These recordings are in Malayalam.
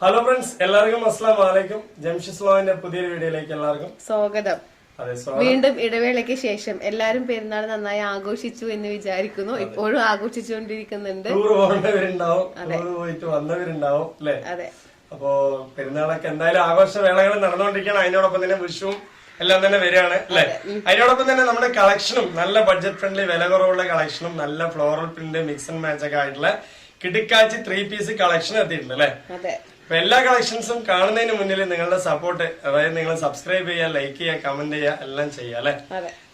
ഹലോ ഫ്രണ്ട്സ് എല്ലാവർക്കും അസ്സാം വലൈക്കും ജംഷിസ്ലാമിന്റെ പുതിയൊരു വീഡിയോയിലേക്ക് എല്ലാവർക്കും സ്വാഗതം. വീണ്ടും ഇടവേളയ്ക്ക് ശേഷം എല്ലാരും പെരുന്നാൾ നന്നായി ആഘോഷിച്ചു എന്ന് വിചാരിക്കുന്നു. ഇപ്പോഴും ആഘോഷിച്ചുകൊണ്ടിരിക്കുന്നുണ്ട്. ടൂർ പോകേണ്ടവരുണ്ടാവും. ടൂർ പോയിട്ട് വന്നവരുണ്ടാവും അല്ലെ? അതെ. അപ്പോ പെരുന്നാളൊക്കെ എന്തായാലും ആഘോഷ ആഘോഷവേളകൾ നടന്നുകൊണ്ടിരിക്കുകയാണ്. അതിനോടൊപ്പം തന്നെ വിഷുവും എല്ലാം തന്നെ വരികയാണ് അല്ലെ? അതിനോടൊപ്പം തന്നെ നമ്മുടെ കളക്ഷനും നല്ല ബഡ്ജറ്റ് ഫ്രണ്ട്ലി വില കുറവുള്ള കളക്ഷനും നല്ല floral print mix and match ഒക്കെ ആയിട്ടുള്ള കിടുക്കാച്ചി ത്രീ പീസ് കളക്ഷൻ എത്തിയിട്ടുണ്ട് അല്ലെ? അതെ. അപ്പൊ എല്ലാ കളക്ഷൻസും കാണുന്നതിന് മുന്നിൽ നിങ്ങളുടെ സപ്പോർട്ട് അതായത് നിങ്ങൾ സബ്സ്ക്രൈബ് ചെയ്യുക ലൈക്ക് ചെയ്യുക കമന്റ് ചെയ്യുക എല്ലാം ചെയ്യുക അല്ലെ?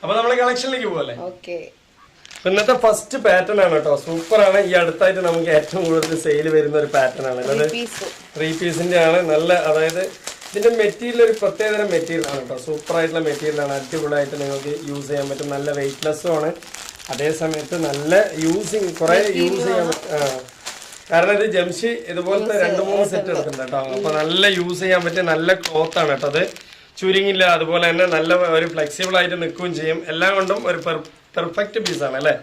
അപ്പൊ നമ്മൾ കളക്ഷനിലേക്ക് പോകല്ലേ ഓക്കെ. ഇന്നത്തെ ഫസ്റ്റ് പാറ്റേൺ ആണ് കേട്ടോ സൂപ്പർ ആണ്. ഈ അടുത്തായിട്ട് നമുക്ക് ഏറ്റവും കൂടുതൽ സെയിൽ വരുന്ന ഒരു പാറ്റേൺ ആണ്. അതായത് ത്രീ പീസിന്റെ ആണ്. നല്ല അതായത് ഇതിന്റെ മെറ്റീരിയൽ ഒരു പ്രത്യേകതരം മെറ്റീരിയൽ ആണ് കേട്ടോ സൂപ്പർ ആയിട്ടുള്ള മെറ്റീരിയൽ ആണ്. അടിപൊളിയായിട്ട് നിങ്ങൾക്ക് യൂസ് ചെയ്യാൻ പറ്റും. നല്ല വെയിറ്റ്ലെസ്സും ആണ്. അതേസമയത്ത് നല്ല യൂസിങ് കുറെ യൂസ് ചെയ്യാൻ. കാരണം ഇത് ജംഷി ഇതുപോലത്തെ രണ്ട് മൂന്ന് സെറ്റ് എടുക്കുന്നുണ്ട് കേട്ടോ. അപ്പൊ നല്ല യൂസ് ചെയ്യാൻ പറ്റിയ നല്ല ക്ലോത്ത് ആണ് കേട്ടോ അത്. ചുരുങ്ങില്ല അതുപോലെ തന്നെ നല്ല ഒരു ഫ്ലെക്സിബിൾ ആയിട്ട് നിൽക്കുകയും ചെയ്യും. എല്ലാം കൊണ്ടും ഒരു പെർഫെക്റ്റ് പീസ് ആണ് അല്ലേ?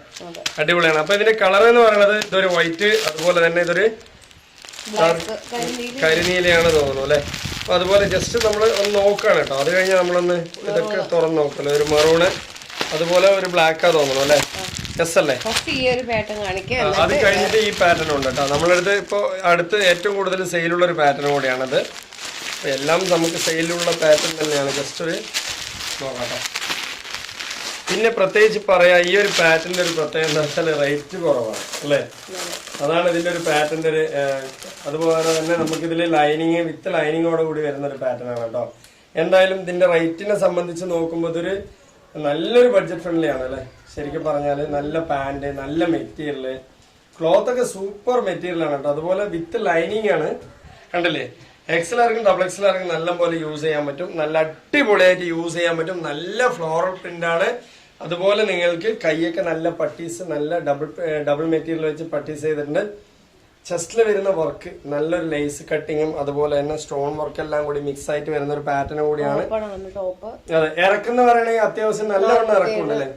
അടിപൊളിയാണ്. അപ്പൊ ഇതിന്റെ കളർ എന്ന് പറയുന്നത് ഇതൊരു വൈറ്റ് അതുപോലെ തന്നെ ഇതൊരു കരിനീലയാണ് തോന്നുന്നു അല്ലെ? അപ്പൊ അതുപോലെ ജസ്റ്റ് നമ്മൾ ഒന്ന് നോക്കുകയാണ് കേട്ടോ. അത് കഴിഞ്ഞാൽ നമ്മളൊന്ന് ഇതൊക്കെ തുറന്ന് നോക്കല്ലോ? ഒരു മെറൂണ് അതുപോലെ ഒരു ബ്ലാക്കാ തോന്നുന്നു അല്ലെ? അല്ലേ? ഫസ്റ്റ് ഈ ഒരു പാറ്റേൺ കാണിക്കുക ആ, അത് കഴിഞ്ഞിട്ട് ഈ പാറ്റേൺ ഉണ്ട് കേട്ടോ നമ്മളടുത്ത് ഇപ്പോൾ അടുത്ത് ഏറ്റവും കൂടുതൽ സെയിലുള്ള ഒരു പാറ്റേൺ കൂടിയാണത്. അപ്പൊ എല്ലാം നമുക്ക് സെയിലുള്ള പാറ്റേൺ തന്നെയാണ്. ജസ്റ്റ് ഒരു നോക്കാം പിന്നെ പ്രത്യേകിച്ച് പറയാം ഈ ഒരു പാറ്റേണിന്റെ ഒരു പ്രത്യേകത എന്താ വെച്ചാൽ റേറ്റ് കുറവാണ് അല്ലേ? അതാണ് ഇതിന്റെ ഒരു പാറ്റേണിന്റെ ഒരു അതുപോലെ തന്നെ നമുക്ക് ഇതിൽ ലൈനിങ് വിത്ത് ലൈനിങ്ങോട് കൂടി വരുന്ന ഒരു പാറ്റേൺ ആണ് കേട്ടോ എന്തായാലും ഇതിന്റെ റേറ്റിനെ സംബന്ധിച്ച് നോക്കുമ്പോൾ ഇതൊരു നല്ലൊരു ബഡ്ജറ്റ് ഫ്രണ്ട്ലി ആണ് അല്ലേ? ശരിക്കും പറഞ്ഞാൽ നല്ല പാന്റ് നല്ല മെറ്റീരിയൽ ക്ലോത്ത് ഒക്കെ സൂപ്പർ മെറ്റീരിയൽ ആണ് കേട്ടോ. അതുപോലെ വിത്ത് ലൈനിങ് ആണ്. കണ്ടില്ലേ? എക്സലാർക്കും ഡബിൾ എക്സലാർക്കും നല്ല പോലെ യൂസ് ചെയ്യാൻ പറ്റും. നല്ല അടിപൊളിയായിട്ട് യൂസ് ചെയ്യാൻ പറ്റും. നല്ല ഫ്ലോറൽ പ്രിന്റ് ആണ്. അതുപോലെ നിങ്ങൾക്ക് കൈയൊക്കെ നല്ല പട്ടീസ് നല്ല ഡബിൾ ഡബിൾ മെറ്റീരിയൽ വെച്ച് പട്ടീസ് ചെയ്തിട്ടുണ്ട്. ചെസ്റ്റിൽ വരുന്ന വർക്ക് നല്ലൊരു ലേസ് കട്ടിങ്ങും അതുപോലെ തന്നെ സ്റ്റോൺ വർക്ക് എല്ലാം കൂടി മിക്സ് ആയിട്ട് വരുന്ന ഒരു പാറ്റേൺ കൂടിയാണ്. അതെ ഇറക്കുന്ന പറയണെങ്കിൽ അത്യാവശ്യം നല്ലവണ്ണം ഇറക്കുള്ളല്ലേ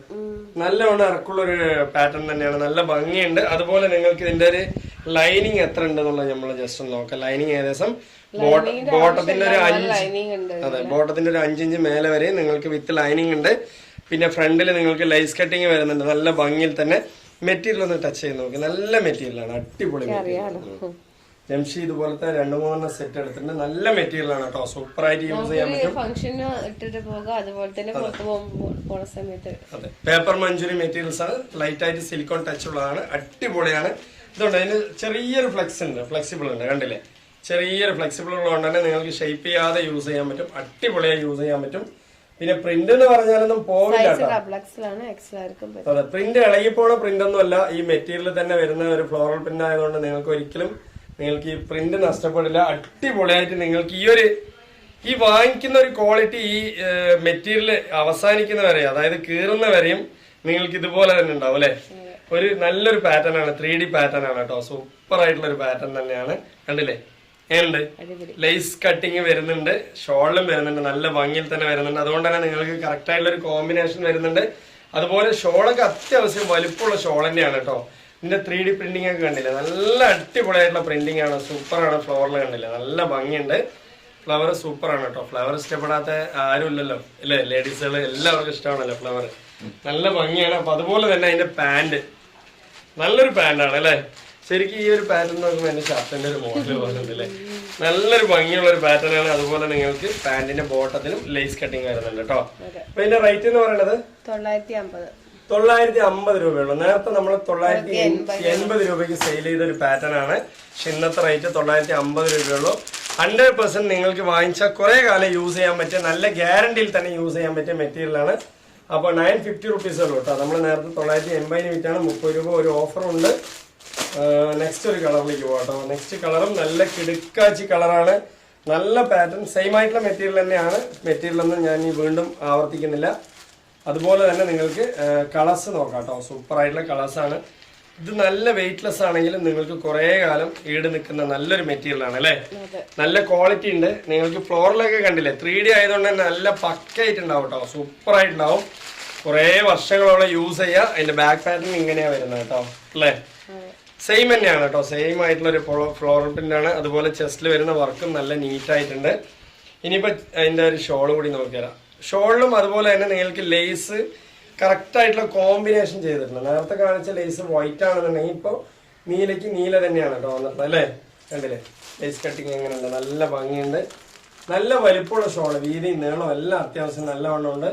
നല്ലവണ്ണം ഇറക്കുള്ള ഒരു പാറ്റേൺ തന്നെയാണ്. നല്ല ഭംഗിയുണ്ട്. അതുപോലെ നിങ്ങൾക്ക് ഇതിന്റെ ഒരു ലൈനിങ് എത്ര ഉണ്ട് എന്നുള്ളത് നമ്മൾ ജസ്റ്റ് ഒന്ന് നോക്കാം. ലൈനിങ് ഏകദേശം ബോട്ടത്തിന്റെ ഒരു അഞ്ച് അതെ ബോട്ടത്തിന്റെ ഒരു അഞ്ചിഞ്ച് മേലെ വരെ നിങ്ങൾക്ക് വിത്ത് ലൈനിങ് ഉണ്ട്. പിന്നെ ഫ്രണ്ടിൽ നിങ്ങൾക്ക് ലൈസ് കട്ടിങ് വരുന്നുണ്ട്. നല്ല ഭംഗിയിൽ തന്നെ മെറ്റീരിയൽ ഒന്ന് ടച്ച് ചെയ്ത് നോക്കി. നല്ല മെറ്റീരിയലാണ് അടിപൊളി മെറ്റീരിയൽ. ജംഷി ഇതുപോലത്തെ രണ്ട് മൂന്ന് സെറ്റ് എടുത്തിട്ടുണ്ട്. നല്ല മെറ്റീരിയൽ ആണ് കേട്ടോ. സൂപ്പർ ആയിട്ട് യൂസ് ചെയ്യാൻ പറ്റും. ഫംഗ്ഷന് ഇട്ടിട്ട് പോകാം. അതുപോലെ തന്നെ പുറത്ത് പോകുമ്പോൾ പോണ സമയത്ത്. അതെ. പേപ്പർ മഞ്ചുരി മെറ്റീരിയൽസ് ആണ്. ലൈറ്റ് ആയിട്ട് സിലിക്കോൺ ടച്ച് ഉള്ളതാണ്. അടിപൊളിയാണ്. ഇതുകൊണ്ട് അതിന് ചെറിയൊരു ഫ്ലെക്സ് ഉണ്ട്. ഫ്ലെക്സിബിൾ ഉണ്ട്. കണ്ടില്ലേ? ചെറിയൊരു ഫ്ലെക്സിബിൾ ഉള്ളതുകൊണ്ട് തന്നെ നിങ്ങൾക്ക് ഷേപ്പ് ചെയ്യാതെ യൂസ് ചെയ്യാൻ പറ്റും. അടിപൊളിയായി യൂസ് ചെയ്യാൻ പറ്റും. പിന്നെ പ്രിന്റ് എന്ന് പറഞ്ഞാലൊന്നും പോവില്ല അതെ പ്രിന്റ് ഇളകിപ്പോണ പ്രിന്റ് ഒന്നും അല്ല ഈ മെറ്റീരിയൽ തന്നെ വരുന്ന ഒരു ഫ്ലോറൽ പ്രിന്റ് ആയതുകൊണ്ട് നിങ്ങൾക്ക് ഒരിക്കലും നിങ്ങൾക്ക് ഈ പ്രിന്റ് നഷ്ടപ്പെടില്ല. അടിപൊളിയായിട്ട് നിങ്ങൾക്ക് ഈ ഒരു ഈ വാങ്ങിക്കുന്ന ഒരു ക്വാളിറ്റി ഈ മെറ്റീരിയൽ അവസാനിക്കുന്ന വരെ അതായത് കീറുന്ന വരെയും നിങ്ങൾക്ക് ഇതുപോലെ തന്നെ ഉണ്ടാവും അല്ലെ? ഒരു നല്ലൊരു പാറ്റേൺ ആണ് ത്രീ ഡി പാറ്റേൺ ആണ് കേട്ടോ സൂപ്പർ ആയിട്ടുള്ള ഒരു പാറ്റേൺ തന്നെയാണ്. കണ്ടില്ലേ? എങ്ങനെയുണ്ട് ലൈസ് കട്ടിങ് വരുന്നുണ്ട്. ഷോളിലും വരുന്നുണ്ട്. നല്ല ഭംഗിയിൽ തന്നെ വരുന്നുണ്ട്. അതുകൊണ്ട് തന്നെ നിങ്ങൾക്ക് കറക്റ്റ് ആയിട്ടുള്ള ഒരു കോമ്പിനേഷൻ വരുന്നുണ്ട്. അതുപോലെ ഷോളൊക്കെ അത്യാവശ്യം വലുപ്പമുള്ള ഷോൾ തന്നെയാണ് കേട്ടോ. ഇതിന്റെ ത്രീ ഡി പ്രിന്റിംഗ് ഒക്കെ കണ്ടില്ലേ? നല്ല അടിപൊളിയായിട്ടുള്ള പ്രിന്റിംഗ് ആണ്. സൂപ്പർ ആണ് ഫ്ലവറിൽ കണ്ടില്ലേ? നല്ല ഭംഗിയുണ്ട്. ഫ്ലവർ സൂപ്പർ ആണ് കേട്ടോ. ഫ്ലവർ ഇഷ്ടപ്പെടാത്ത ആരും ഇല്ലല്ലോ. അല്ലേ? ലേഡീസുകൾ എല്ലാവർക്കും ഇഷ്ടമാണല്ലോ ഫ്ലവർ നല്ല ഭംഗിയാണ്. അപ്പൊ അതുപോലെ തന്നെ അതിന്റെ പാന്റ് നല്ലൊരു പാന്റാണ് അല്ലേ? ശരിക്കും ഈ ഒരു പാറ്റേൺ നോക്കുമ്പോൾ എന്റെ ഷർട്ടിന്റെ ഒരു മോഡൽ വന്നിട്ടില്ലേ നല്ലൊരു ഭംഗിയുള്ള ഒരു പാറ്റേൺ ആണ്. അതുപോലെ നിങ്ങൾക്ക് പാന്റിന്റെ ബോട്ടത്തിലും ലേസ് കട്ടിങ് വരുന്നുണ്ട് കേട്ടോ. അപ്പൊ ഇതിന്റെ റേറ്റ് എന്ന് പറയുന്നത്? തൊള്ളായിരത്തി അമ്പത് തൊള്ളായിരത്തി അമ്പത് രൂപയുള്ളൂ. നേരത്തെ നമ്മൾ തൊള്ളായിരത്തി എൺപത്. രൂപയ്ക്ക് സെയിൽ ചെയ്ത ഒരു പാറ്റേൺ ആണ്. പക്ഷെ ഇന്നത്തെ റേറ്റ് തൊള്ളായിരത്തി അമ്പത് രൂപയുള്ളൂ. ഹൺഡ്രഡ് പെർസെന്റ് നിങ്ങൾക്ക് വാങ്ങിച്ചാൽ കുറെ കാലം യൂസ് ചെയ്യാൻ പറ്റിയ നല്ല ഗ്യാരണ്ടിയിൽ തന്നെ യൂസ് ചെയ്യാൻ പറ്റിയ മെറ്റീരിയൽ ആണ്. അപ്പൊ നയൻ ഫിഫ്റ്റി റുപ്പീസ് ഉള്ളൂ കേട്ടോ. നമ്മൾ നേരത്തെ തൊള്ളായിരത്തി എൺപതിന് വിറ്റാണ്. മുപ്പത് രൂപ ഒരു ഓഫർ ഉണ്ട്. നെക്സ്റ്റ് ഒരു കളറിലേക്ക് പോകട്ടോ നെക്സ്റ്റ് കളറും നല്ല കിടുക്കാച്ചി കളറാണ് നല്ല പാറ്റേൺ സെയിം ആയിട്ടുള്ള മെറ്റീരിയൽ തന്നെയാണ്. മെറ്റീരിയൽ ഒന്നും ഞാൻ ഈ വീണ്ടും ആവർത്തിക്കുന്നില്ല. അതുപോലെ തന്നെ നിങ്ങൾക്ക് കളേഴ്സ് നോക്കാം കേട്ടോ. സൂപ്പർ ആയിട്ടുള്ള കളേഴ്സ് ആണ്. ഇത് നല്ല വെയിറ്റ്ലെസ് ആണെങ്കിലും നിങ്ങൾക്ക് കുറേ കാലം ഈട് നിൽക്കുന്ന നല്ലൊരു മെറ്റീരിയൽ ആണ് അല്ലേ? നല്ല ക്വാളിറ്റി ഉണ്ട്. നിങ്ങൾക്ക് ഫ്ലോറിലൊക്കെ കണ്ടില്ലേ? ത്രീ ഡി ആയതുകൊണ്ട് തന്നെ നല്ല പക്കായിട്ടുണ്ടാവും കേട്ടോ. സൂപ്പർ ആയിട്ടുണ്ടാവും. കുറേ വർഷങ്ങളോളം യൂസ് ചെയ്യുക അതിന്റെ ബാക്ക് പാറ്റേൺ ഇങ്ങനെയാണ് വരുന്നത് കേട്ടോ. അല്ലേ? സെയിം തന്നെയാണ് കേട്ടോ. സെയിം ആയിട്ടുള്ള ഒരു ഫ്ലോറൽ പ്രിന്റ് ആണ്. അതുപോലെ ചെസ്റ്റിൽ വരുന്ന വർക്കും നല്ല നീറ്റ് ആയിട്ടുണ്ട്. ഇനിയിപ്പോ അതിന്റെ ഒരു ഷോൾ കൂടി നോക്കിത്തരാം ഷോളിലും അതുപോലെ തന്നെ നിങ്ങൾക്ക് ലേസ് കറക്റ്റ് ആയിട്ടുള്ള കോമ്പിനേഷൻ ചെയ്തിട്ടുണ്ട്. നേരത്തെ കാണിച്ച ലേസ് വൈറ്റ് ആണെന്നുണ്ടെങ്കിൽ ഇപ്പോൾ നീലയ്ക്ക് നീല തന്നെയാണ് കേട്ടോ വന്നിട്ടുള്ളത് അല്ലേ? കണ്ടില്ലേ? ലേസ് കട്ടിങ് എങ്ങനെയുണ്ട്? നല്ല ഭംഗിയുണ്ട്. നല്ല വലിപ്പമുള്ള ഷോൾ വീതി നീളം എല്ലാം അത്യാവശ്യം നല്ല വണ്ണമുണ്ട്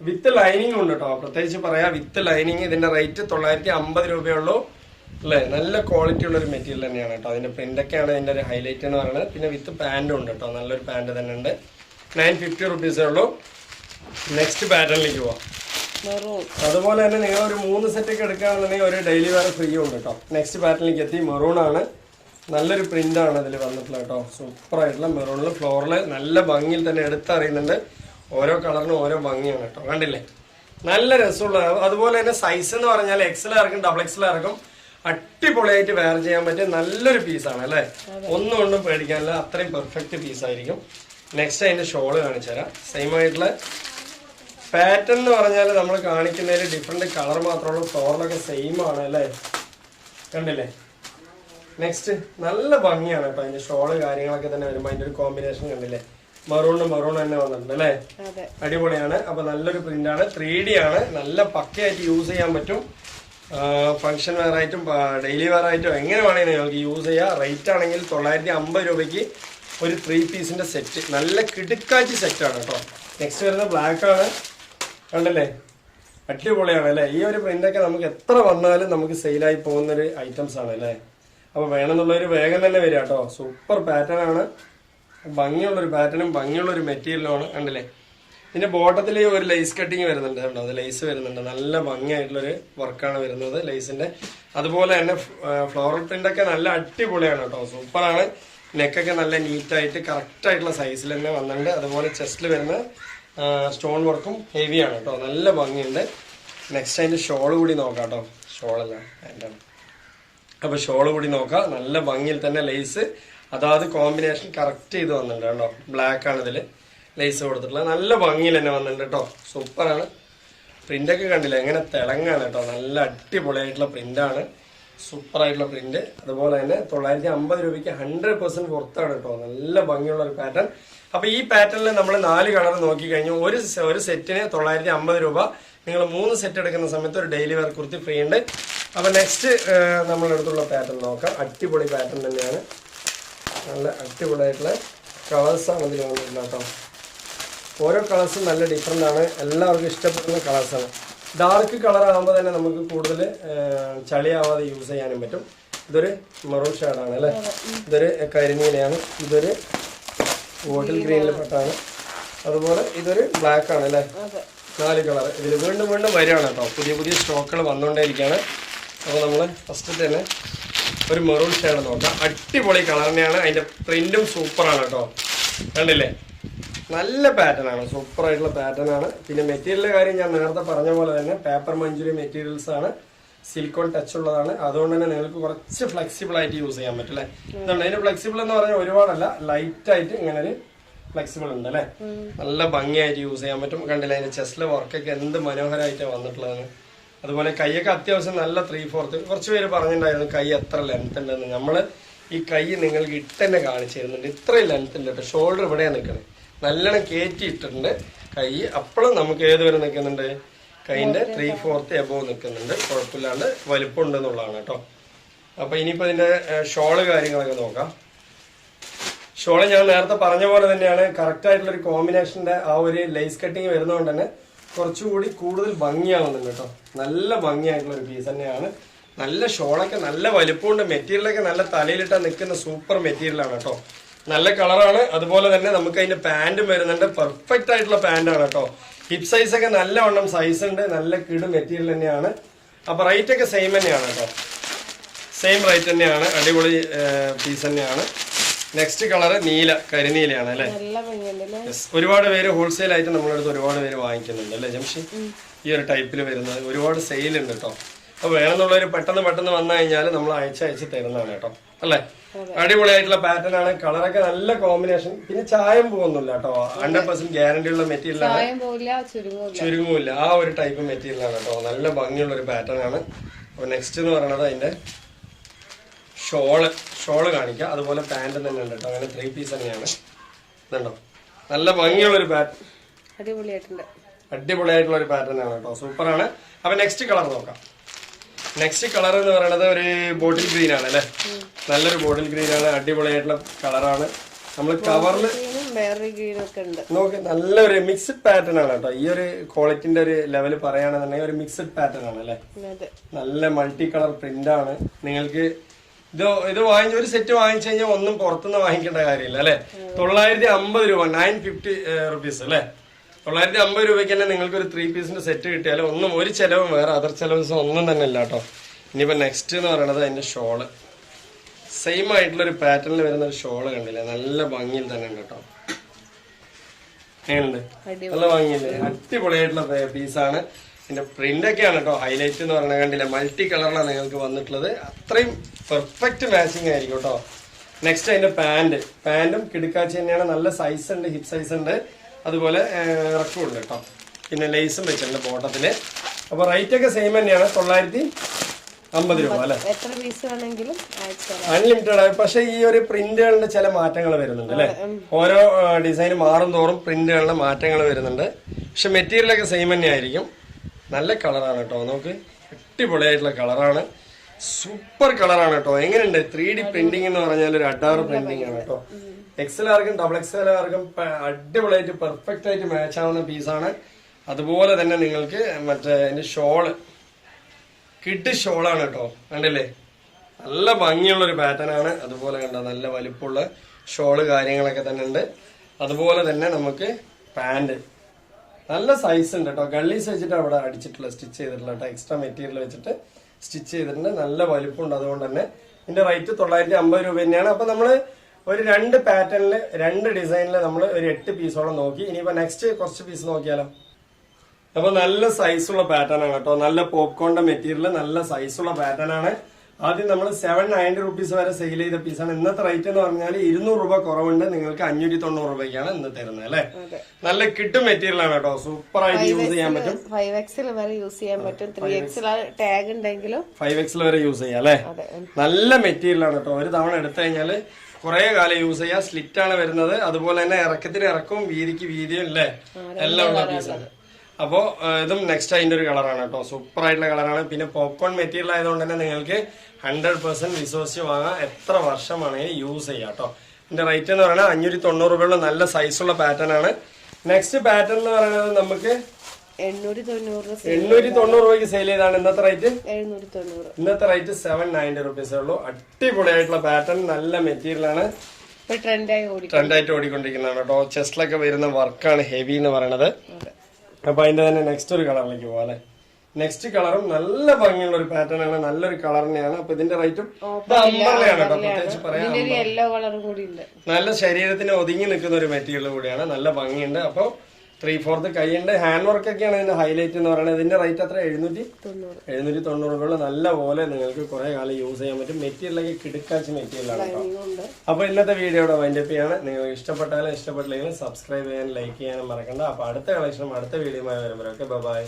വിത്ത് ലൈനിങ് ഉണ്ട് കേട്ടോ. പ്രത്യേകിച്ച് പറയാം വിത്ത് ലൈനിങ് ഇതിന്റെ റേറ്റ് തൊള്ളായിരത്തി അമ്പത് രൂപയുള്ളൂ അല്ലേ? നല്ല ക്വാളിറ്റി ഉള്ള ഒരു മെറ്റീരിയൽ തന്നെയാണ് കേട്ടോ. അതിന്റെ പ്രിന്റൊക്കെയാണ് ഇതിന്റെ ഒരു ഹൈലൈറ്റ് എന്ന് പറയുന്നത്. പിന്നെ വിത്ത് പാന്റും ഉണ്ട് കേട്ടോ. നല്ലൊരു പാന്റ് തന്നെ ഉണ്ട്. നയൻ ഫിഫ്റ്റി റുപ്പീസേ ഉള്ളൂ. നെക്സ്റ്റ് പാറ്റേണിലേക്ക് പോവാം. മെറൂൺ അതുപോലെ തന്നെ നിങ്ങൾ ഒരു മൂന്ന് സെറ്റ് ഒക്കെ എടുക്കുകയാണെന്നുണ്ടെങ്കിൽ ഒരു ഡെയിലി വേറെ ഫ്രീ ഉണ്ട് കേട്ടോ. നെക്സ്റ്റ് പാറ്റേണിലേക്ക് എത്തി. മെറൂൺ ആണ്. നല്ലൊരു പ്രിന്റ് ആണ് ഇതിൽ വന്നിട്ടുള്ളത് കേട്ടോ. സൂപ്പർ ആയിട്ടുള്ള മെറൂണിൽ ഫ്ലോറിൽ നല്ല ഭംഗിയിൽ തന്നെ എടുത്തറിയുന്നുണ്ട്. ഓരോ കളറിനും ഓരോ ഭംഗിയാണ് കേട്ടോ. കണ്ടില്ലേ? നല്ല രസമുള്ള അതുപോലെ തന്നെ സൈസ് എന്ന് പറഞ്ഞാൽ എക്സൽ ഇറക്കും ഡബിൾ എക്സൽ ഇറക്കും അടിപൊളിയായിട്ട് വെയർ ചെയ്യാൻ പറ്റിയ നല്ലൊരു പീസാണ് അല്ലേ? ഒന്നും ഒന്നും പേടിക്കാനില്ല അത്രയും പെർഫെക്റ്റ് പീസായിരിക്കും നെക്സ്റ്റ് അതിന്റെ ഷോൾ കാണിച്ചു തരാം. സെയിം ആയിട്ടുള്ള പാറ്റേൺ എന്ന് പറഞ്ഞാൽ നമ്മൾ കാണിക്കുന്നതിൽ ഡിഫറെന്റ് കളർ മാത്രമുള്ളൂ ഫ്ലോറിലൊക്കെ സെയിം ആണ് അല്ലേ? കണ്ടില്ലേ? നെക്സ്റ്റ് നല്ല ഭംഗിയാണ് കേട്ടോ അതിന്റെ ഷോൾ കാര്യങ്ങളൊക്കെ തന്നെ വരുമ്പോൾ അതിന്റെ ഒരു കോമ്പിനേഷൻ കണ്ടില്ലേ? മറൂണ് മറൂൺ തന്നെ വന്നിട്ടുണ്ട് അല്ലേ? അടിപൊളിയാണ്. അപ്പൊ നല്ലൊരു പ്രിന്റ് ആണ്. ത്രീ ഡി ആണ്. നല്ല പക്കയായിട്ട് യൂസ് ചെയ്യാൻ പറ്റും. ഫംഗ്ഷൻ വെയർ ആയിട്ടും ഡെയിലി വെയർ ആയിട്ടും എങ്ങനെ വേണമെങ്കിലും നിങ്ങൾക്ക് യൂസ് ചെയ്യാം. റേറ്റ് ആണെങ്കിൽ തൊള്ളായിരത്തി അമ്പത് രൂപയ്ക്ക് ഒരു ത്രീ പീസിന്റെ സെറ്റ് നല്ല കിടുക്കാച്ചി സെറ്റാണ് കേട്ടോ നെക്സ്റ്റ് വരുന്നത് ബ്ലാക്ക് ആണ്. കണ്ടല്ലേ? അടിപൊളിയാണ് അല്ലേ? ഈ ഒരു പ്രിന്റൊക്കെ നമുക്ക് എത്ര വന്നാലും നമുക്ക് സെയിലായി പോകുന്നൊരു ഐറ്റംസ് ആണ് അല്ലേ? അപ്പോൾ വേണമെന്നുള്ളൊരു വേഗം തന്നെ വരിക കേട്ടോ സൂപ്പർ പാറ്റേൺ ആണ്. ഭംഗിയുള്ളൊരു പാറ്റേണും ഭംഗിയുള്ളൊരു മെറ്റീരിയലുമാണ് കണ്ടില്ലേ? ഇതിന്റെ ബോട്ടത്തിൽ ഒരു ലേസ് കട്ടിങ് വരുന്നുണ്ട് കേട്ടോ അത് ലേസ് വരുന്നുണ്ട്. നല്ല ഭംഗിയായിട്ടുള്ളൊരു വർക്കാണ് വരുന്നത് ലേസിന്റെ അതുപോലെ തന്നെ ഫ്ലോറൽ പ്രിന്റ് ഒക്കെ നല്ല അടിപൊളിയാണ് കേട്ടോ. സൂപ്പറാണ്. നെക്കൊക്കെ നല്ല നീറ്റായിട്ട് കറക്റ്റ് ആയിട്ടുള്ള സൈസിൽ തന്നെ വന്നിട്ടുണ്ട്. അതുപോലെ ചെസ്റ്റിൽ വരുന്ന സ്റ്റോൺ വർക്കും ഹെവിയാണ് കേട്ടോ. നല്ല ഭംഗിയുണ്ട്. നെക്സ്റ്റ് അതിന്റെ ഷോൾ കൂടി നോക്കാം കേട്ടോ. ഷോളല്ല എന്റെ അപ്പോൾ ഷോൾ കൂടി നോക്കാം. നല്ല ഭംഗിയിൽ തന്നെ ലേസ് അതാത് കോമ്പിനേഷൻ കറക്റ്റ് ചെയ്ത് വന്നിട്ടുണ്ട് കേട്ടോ. ബ്ലാക്ക് ആണ് ഇതിൽ ലേസ് കൊടുത്തിട്ടുള്ള നല്ല ഭംഗിയിൽ തന്നെ വന്നിട്ടുണ്ട് കേട്ടോ സൂപ്പറാണ്. പ്രിന്റൊക്കെ കണ്ടില്ല? എങ്ങനെ തിളങ്ങാണ് കേട്ടോ നല്ല അടിപൊളിയായിട്ടുള്ള പ്രിന്റാണ് സൂപ്പറായിട്ടുള്ള പ്രിന്റ് അതുപോലെ തന്നെ തൊള്ളായിരത്തി അമ്പത് രൂപയ്ക്ക് ഹൺഡ്രഡ് പെർസെന്റ് പുറത്താണ് കേട്ടോ നല്ല ഭംഗിയുള്ള ഒരു പാറ്റേൺ അപ്പോൾ ഈ പാറ്റേണിൽ നമ്മൾ നാല് കളർ നോക്കി കഴിഞ്ഞു ഒരു ഒരു സെറ്റിന് തൊള്ളായിരത്തി അമ്പത് രൂപ. നിങ്ങൾ മൂന്ന് സെറ്റ് എടുക്കുന്ന സമയത്ത് ഒരു ഡെയിലി വെയർ കുർത്തി ഫ്രീ ഉണ്ട്. അപ്പോൾ നെക്സ്റ്റ് നമ്മളെടുത്തുള്ള പാറ്റേൺ നോക്കാം. അടിപൊളി പാറ്റേൺ തന്നെയാണ്. നല്ല അടിപൊളിയായിട്ടുള്ള കളേഴ്സാണ് ഇതിൽ വന്നിട്ടുള്ളത് കേട്ടോ ഓരോ കളേഴ്സും നല്ല ഡിഫറെന്റ് ആണ്. എല്ലാവർക്കും ഇഷ്ടപ്പെടുന്ന കളേഴ്സാണ് ഡാർക്ക് കളർ ആകുമ്പോൾ തന്നെ നമുക്ക് കൂടുതൽ ചളിയാവാതെ യൂസ് ചെയ്യാനും പറ്റും. ഇതൊരു മെറൂൺ ഷെയ്ഡാണ് അല്ലേ? ഇതൊരു കരിനീലയാണ് ഇതൊരു ബോട്ടിൽ ഗ്രീനിൽ പെട്ടാണ്. അതുപോലെ ഇതൊരു ബ്ലാക്ക് ആണ് അല്ലേ? നാല് കളർ ഇതിൽ വീണ്ടും വീണ്ടും വരികയാണ് കേട്ടോ. പുതിയ പുതിയ സ്റ്റോക്കുകൾ വന്നുകൊണ്ടേയിരിക്കുകയാണ് അപ്പോൾ നമ്മൾ ഫസ്റ്റ് തന്നെ ഒരു മെറൂൺ ഷേഡ് നോക്കാം. അടിപൊളി കളർ തന്നെയാണ്. അതിന്റെ പ്രിന്റും സൂപ്പറാണ് കേട്ടോ. കണ്ടില്ലേ? നല്ല പാറ്റേൺ ആണ്. സൂപ്പർ ആയിട്ടുള്ള പാറ്റേൺ ആണ്. പിന്നെ മെറ്റീരിയലിന്റെ കാര്യം ഞാൻ നേരത്തെ പറഞ്ഞ പോലെ തന്നെ പേപ്പർ മഞ്ചൂരി മെറ്റീരിയൽസ് ആണ്. സിലിക്കോൺ ടച്ച് ഉള്ളതാണ്. അതുകൊണ്ട് തന്നെ നിങ്ങൾക്ക് കുറച്ച് ഫ്ലെക്സിബിൾ ആയിട്ട് യൂസ് ചെയ്യാൻ പറ്റും അല്ലേ? അതിന് ഫ്ലെക്സിബിൾ എന്ന് പറഞ്ഞാൽ ഒരുപാടല്ല ലൈറ്റ് ആയിട്ട് ഇങ്ങനെ ഒരു ഫ്ലെക്സിബിൾ ഉണ്ട് അല്ലെ? നല്ല ഭംഗിയായിട്ട് യൂസ് ചെയ്യാൻ പറ്റും. കണ്ടില്ല അതിന്റെ ചെസ്റ്റിലെ വർക്കൊക്കെ എന്ത് മനോഹരമായിട്ടാണ് വന്നിട്ടുള്ളതാണ് അതുപോലെ കൈയൊക്കെ അത്യാവശ്യം നല്ല ത്രീ ഫോർത്ത് കുറച്ച് പേര് പറഞ്ഞിട്ടുണ്ടായിരുന്നു കൈ എത്ര ലെങ്ത് ഉണ്ടെന്ന്. നമ്മൾ ഈ കൈ നിങ്ങൾക്ക് ഇട്ടന്നെ കാണിച്ചു തരുന്നുണ്ട്. ഇത്രയും ലെങ്ത് ഉണ്ട് ഷോൾഡർ ഇവിടെയാണ് നിൽക്കുന്നത് നല്ലോണം കയറ്റി ഇട്ടിട്ടുണ്ട് കൈ അപ്പോഴും നമുക്ക് ഏത് വരെ നിൽക്കുന്നുണ്ട്? കൈന്റെ ത്രീ ഫോർത്ത് എബോവ് നിൽക്കുന്നുണ്ട്. കുഴപ്പമില്ലാണ്ട് വലിപ്പം ഉണ്ടെന്നുള്ളതാണ് കേട്ടോ. അപ്പൊ ഇനിയിപ്പോ ഇതിന്റെ ഷോൾ കാര്യങ്ങളൊക്കെ നോക്കാം. ഷോൾ ഞാൻ നേരത്തെ പറഞ്ഞ പോലെ തന്നെയാണ്. കറക്റ്റ് ആയിട്ടുള്ള ഒരു കോമ്പിനേഷന്റെ ആ ഒരു ലൈസ് കട്ടിങ് വരുന്നതുകൊണ്ട് തന്നെ കുറച്ചുകൂടി കൂടുതൽ ഭംഗിയാവുന്നുണ്ട് കേട്ടോ. നല്ല ഭംഗിയായിട്ടുള്ള ഒരു പീസ് തന്നെയാണ്. നല്ല ഷോളൊക്കെ നല്ല വലിപ്പമുണ്ട്. മെറ്റീരിയലൊക്കെ നല്ല തലയിലിട്ടാൽ നിൽക്കുന്ന സൂപ്പർ മെറ്റീരിയലാണ് കേട്ടോ. നല്ല കളറാണ്. അതുപോലെ തന്നെ നമുക്ക് അതിന്റെ പാന്റും വരുന്നുണ്ട്. പെർഫെക്റ്റ് ആയിട്ടുള്ള പാന്റാണ് കേട്ടോ. ഹിപ്പ് സൈസ് ഒക്കെ നല്ല വണ്ണം സൈസ് ഉണ്ട്. നല്ല കിട് മെറ്റീരിയൽ തന്നെയാണ്. അപ്പൊ റേറ്റ് ഒക്കെ സെയിം തന്നെയാണ് കേട്ടോ. സെയിം റേറ്റ് തന്നെയാണ്. അടിപൊളി പീസ് തന്നെയാണ്. നെക്സ്റ്റ് കളർ നീല കരിനീലയാണ് അല്ലെ? ഒരുപാട് പേര് ഹോൾസെയിൽ ആയിട്ട് നമ്മുടെ അടുത്ത് ഒരുപാട് പേര് വാങ്ങിക്കുന്നുണ്ട് അല്ലെ ജംഷി? ഈ ഒരു ടൈപ്പിൽ വരുന്നത് ഒരുപാട് സെയിൽ ഉണ്ട് കേട്ടോ. അപ്പൊ വേണമെന്നുള്ളവർ പെട്ടെന്ന് പെട്ടെന്ന് വന്നു കഴിഞ്ഞാൽ നമ്മൾ അയച്ച് അയച്ച് തരുന്നതാണ് കേട്ടോ. അല്ലേ? അടിപൊളിയായിട്ടുള്ള പാറ്റേൺ ആണ്. കളറൊക്കെ നല്ല കോമ്പിനേഷൻ പിന്നെ ചായം പോകുന്നില്ല കേട്ടോ. ഹൺഡ്രഡ് പെർസെന്റ് ഗ്യാരണ്ടി ഉള്ള മെറ്റീരിയൽ ആണ്. ചുരുങ്ങില്ല ആ ഒരു ടൈപ്പ് മെറ്റീരിയൽ ആണ് കേട്ടോ. നല്ല ഭംഗിയുള്ള ഒരു പാറ്റേൺ ആണ്. അപ്പൊ നെക്സ്റ്റ് എന്ന് പറയുന്നത് അതിന്റെ ഷോൾ. ഷോൾ കാണിക്കുക അതുപോലെ പാന്റ് തന്നെ ഉണ്ട് കേട്ടോ. അങ്ങനെ ത്രീ പീസ് തന്നെയാണ്. ഇതുണ്ടോ നല്ല ഭംഗിയുള്ള ഒരു പാറ്റേൺ അടിപൊളിയായിട്ടുണ്ട്. അടിപൊളിയായിട്ടുള്ള ഒരു പാറ്റേൺ ആണ് കേട്ടോ. സൂപ്പറാണ് അപ്പൊ നെക്സ്റ്റ് കളർ നോക്കാം. നെക്സ്റ്റ് കളർ എന്ന് പറയുന്നത് ഒരു ബോട്ടിൽ ഗ്രീൻ ആണ് അല്ലേ? നല്ലൊരു ബോട്ടിൽ ഗ്രീൻ ആണ് അടിപൊളിയായിട്ടുള്ള കളറാണ് നമ്മൾ കവറിൽ നോക്കി നല്ലൊരു മിക്സ്ഡ് പാറ്റേൺ ആണ് കേട്ടോ. ഈ ഒരു ക്വാളിറ്റിന്റെ ഒരു ലെവൽ പറയുകയാണെന്നുണ്ടെങ്കിൽ ഒരു മിക്സ്ഡ് പാറ്റേൺ ആണ് അല്ലേ? നല്ല മൾട്ടി കളർ പ്രിന്റ് ആണ്. നിങ്ങൾക്ക് ഇത് ഇത് വാങ്ങിച്ച ഒരു സെറ്റ് വാങ്ങിച്ചു കഴിഞ്ഞാൽ ഒന്നും പുറത്തുനിന്ന് വാങ്ങിക്കേണ്ട കാര്യമില്ല അല്ലെ? തൊള്ളായിരത്തി അമ്പത് രൂപ നയൻ ഫിഫ്റ്റി റുപ്പീസ് അല്ലെ? തൊള്ളായിരത്തി അമ്പത് രൂപയ്ക്ക് തന്നെ നിങ്ങൾക്ക് ഒരു ത്രീ പീസിന്റെ സെറ്റ് കിട്ടിയാലും ഒന്നും ഒരു ചെലവും വേറെ അതർ ചെലവ്സ് ഒന്നും തന്നെ ഇല്ല കേട്ടോ. ഇനിയിപ്പോ നെക്സ്റ്റ് എന്ന് പറയുന്നത് അതിന്റെ ഷോൾ സെയിം ആയിട്ടുള്ള ഒരു പാറ്റേണിൽ വരുന്ന ഒരു ഷോൾ കണ്ടില്ലേ? നല്ല ഭംഗിയിൽ തന്നെ ഉണ്ട് കേട്ടോ. എങ്ങനെയുണ്ട്? നല്ല ഭംഗിയില്ലേ? അടിപൊളിയായിട്ടുള്ള പീസാണ് ഇതിന്റെ പ്രിന്റ് ഒക്കെയാണ് കേട്ടോ. ഹൈലൈറ്റ് എന്ന് പറഞ്ഞാൽ കണ്ടില്ല? മൾട്ടി കളറിലാണ് നിങ്ങൾക്ക് വന്നിട്ടുള്ളത്. അത്രയും പെർഫെക്റ്റ് മാച്ചിങ് ആയിരിക്കും കേട്ടോ. നെക്സ്റ്റ് അതിന്റെ പാന്റ് പാന്റും കിടുക്കാച്ചി തന്നെയാണ്. നല്ല സൈസ് ഉണ്ട് ഹിപ് സൈസ് ഉണ്ട്. അതുപോലെ ഇറക്കും ഉണ്ട് കേട്ടോ പിന്നെ ലേസും വെച്ചിട്ടുണ്ട് ബോട്ടത്തിൽ അപ്പൊ റേറ്റ് ഒക്കെ സെയിം തന്നെയാണ് തൊള്ളായിരത്തി അമ്പത് രൂപ അല്ലെ? എത്ര പീസ് വേണമെങ്കിലും അയച്ചു അൺലിമിറ്റഡ് പക്ഷെ ഈ ഒരു പ്രിന്റുകളുടെ ചില മാറ്റങ്ങൾ വരുന്നുണ്ട് അല്ലെ? ഓരോ ഡിസൈൻ മാറും തോറും പ്രിന്റുകളുടെ മാറ്റങ്ങൾ വരുന്നുണ്ട്. പക്ഷെ മെറ്റീരിയൽ ഒക്കെ സെയിം തന്നെ ആയിരിക്കും നല്ല കളറാണ് കേട്ടോ നമുക്ക് അടിപൊളിയായിട്ടുള്ള കളറാണ് സൂപ്പർ കളറാണ് കേട്ടോ. എങ്ങനെയുണ്ട്? ത്രീ ഡി പ്രിന്റിംഗ് എന്ന് പറഞ്ഞാൽ ഒരു അഡാർ പ്രിന്റിംഗ് ആണ് കേട്ടോ. എക്സൽ ആർക്കും ഡബിൾ എക്സൽ ആർക്കും അടിപൊളിയായിട്ട് പെർഫെക്റ്റ് ആയിട്ട് മാച്ച് ആവുന്ന പീസാണ് അതുപോലെ തന്നെ നിങ്ങൾക്ക് മറ്റേ അതിന്റെ ഷോൾ കിഡ് ഷോളാണ് കേട്ടോ. കണ്ടില്ലേ? നല്ല ഭംഗിയുള്ള ഒരു പാറ്റേൺ ആണ്. അതുപോലെ കണ്ട നല്ല വലിപ്പമുള്ള ഷോൾ കാര്യങ്ങളൊക്കെ തന്നെ ഉണ്ട്. അതുപോലെ തന്നെ നമുക്ക് പാന്റ് നല്ല സൈസ് ഉണ്ട് കേട്ടോ. ഗള്ളീസ് വെച്ചിട്ട് അവിടെ അടിച്ചിട്ടുള്ള സ്റ്റിച്ച് ചെയ്തിട്ടുള്ള കേട്ടോ. എക്സ്ട്രാ മെറ്റീരിയൽ വെച്ചിട്ട് സ്റ്റിച്ച് ചെയ്തിട്ടുണ്ട്. നല്ല വലിപ്പമുണ്ട് അതുകൊണ്ട് തന്നെ. ഇതിന്റെ റേറ്റ് തൊള്ളായിരത്തി അമ്പത് രൂപ തന്നെയാണ്. അപ്പൊ നമ്മൾ ഒരു രണ്ട് പാറ്റേണിൽ രണ്ട് ഡിസൈനിൽ നമ്മൾ ഒരു എട്ട് പീസോളം നോക്കി. ഇനിയിപ്പോ നെക്സ്റ്റ് കുറച്ച് പീസ് നോക്കിയാലോ? അപ്പൊ നല്ല സൈസുള്ള പാറ്റേൺ ആണ് കേട്ടോ. നല്ല പോപ്കോണിന്റെ മെറ്റീരിയൽ നല്ല സൈസുള്ള പാറ്റേൺ ആണ്. ആദ്യം നമ്മൾ സെവൻ നയന്റി റുപ്പീസ് വരെ സെയിൽ ചെയ്ത പീസാണ് ഇന്നത്തെ റേറ്റ് എന്ന് പറഞ്ഞാൽ ഇരുന്നൂറ് രൂപ കുറവുണ്ട്. നിങ്ങൾക്ക് അഞ്ഞൂറ്റി തൊണ്ണൂറ് രൂപയ്ക്കാണ് ഇന്ന് തരുന്നത് അല്ലെ? നല്ല കിട്ടും മെറ്റീരിയൽ ആണ് കേട്ടോ. സൂപ്പർ ആയിട്ട് യൂസ് ചെയ്യാൻ പറ്റും. ഫൈവ് എക്സിൽ വരെ യൂസ് ചെയ്യാൻ പറ്റും. ത്രീ എക്സിൽ ടാഗ് ഉണ്ടെങ്കിലും. ഫൈവ് എക്സിൽ വരെ യൂസ് ചെയ്യാം അല്ലെ? നല്ല മെറ്റീരിയൽ ആണ് കേട്ടോ. ഒരു തവണ എടുത്തു കഴിഞ്ഞാൽ കുറെ കാലം യൂസ് ചെയ്യാം. സ്ലിറ്റ് ആണ് വരുന്നത്. അതുപോലെ തന്നെ ഇറക്കത്തിന് ഇറക്കവും വീതിക്ക് വീതിയും അല്ലേ എല്ലാം ഉള്ള പീസാണ് അപ്പോ ഇതും നെക്സ്റ്റ് അതിന്റെ ഒരു കളറാണ് കേട്ടോ. സൂപ്പർ ആയിട്ടുള്ള കളറാണ്. പിന്നെ പോപ്കോൺ മെറ്റീരിയൽ ആയതുകൊണ്ട് തന്നെ നിങ്ങൾക്ക് ഹൺഡ്രഡ് പെർസെന്റ് വിശ്വസിച്ച് വാങ്ങാം. എത്ര വർഷമാണെങ്കിലും യൂസ് ചെയ്യാം കേട്ടോ. ഇതിന്റെ റേറ്റ് എന്ന് പറയുന്നത് അഞ്ഞൂറ്റി തൊണ്ണൂറ് രൂപയുള്ള നല്ല സൈസുള്ള പാറ്റേൺ ആണ്. നെക്സ്റ്റ് പാറ്റേൺ എന്ന് പറയുന്നത് നമുക്ക് എണ്ണൂറ്റി തൊണ്ണൂറ് രൂപയ്ക്ക് സെയിൽ ചെയ്താണ് ഇന്നത്തെ റേറ്റ് ഇന്നത്തെ റേറ്റ് സെവൻ നയന്റി റുപ്പീസേ ഉള്ളൂ. അടിപൊളിയായിട്ടുള്ള പാറ്റേൺ നല്ല മെറ്റീരിയൽ ആണ്. ട്രെൻഡായിട്ട് ഓടിക്കൊണ്ടിരിക്കുന്നതാണ് കേട്ടോ. ചെസ്റ്റിലൊക്കെ വരുന്ന വർക്കാണ് ഹെവി എന്ന് പറയണത് അപ്പൊ അതിന്റെ തന്നെ നെക്സ്റ്റ് ഒരു കളറിലേക്ക് പോകാം നെക്സ്റ്റ് കളറും നല്ല ഭംഗിയുള്ള ഒരു പാറ്റേൺ ആണ് നല്ലൊരു കളർ തന്നെയാണ്. അപ്പൊ ഇതിന്റെ റേറ്റും കേട്ടോ പ്രത്യേകിച്ച് പറയാം നല്ല ശരീരത്തിന് ഒതുങ്ങി നിൽക്കുന്ന ഒരു മെറ്റീരിയൽ കൂടിയാണ് നല്ല ഭംഗിയുണ്ട്. അപ്പോൾ ത്രീ ഫോർത്ത് കൈയുണ്ട് ഹാൻഡ് വർക്ക് ഒക്കെയാണ് ഇതിന്റെ ഹൈലൈറ്റ് എന്ന് പറയുന്നത്. ഇതിന്റെ റേറ്റ് അത്ര എഴുന്നൂറ്റി എഴുന്നൂറ്റി തൊണ്ണൂറ് രൂപ നല്ല പോലെ നിങ്ങൾക്ക് കുറെ കാലം യൂസ് ചെയ്യാൻ പറ്റും. മെറ്റീരിയലൊക്കെ കിടക്കാച്ച മെറ്റീരിയലാണ് കേട്ടോ. അപ്പോൾ അപ്പൊ ഇന്നത്തെ ഇവിടെ വൈൻഡപ്പ് ചെയ്യാണ്. നിങ്ങൾ ഇഷ്ടപ്പെട്ടാലും ഇഷ്ടപ്പെട്ടില്ലെങ്കിലും സബ്സ്ക്രൈബ് ചെയ്യാനും ലൈക്ക് ചെയ്യാനും മറക്കണ്ട. അപ്പൊ അടുത്ത കളക്ഷനും അടുത്ത വീഡിയോ വരുമ്പോഴൊക്കെ. ബൈ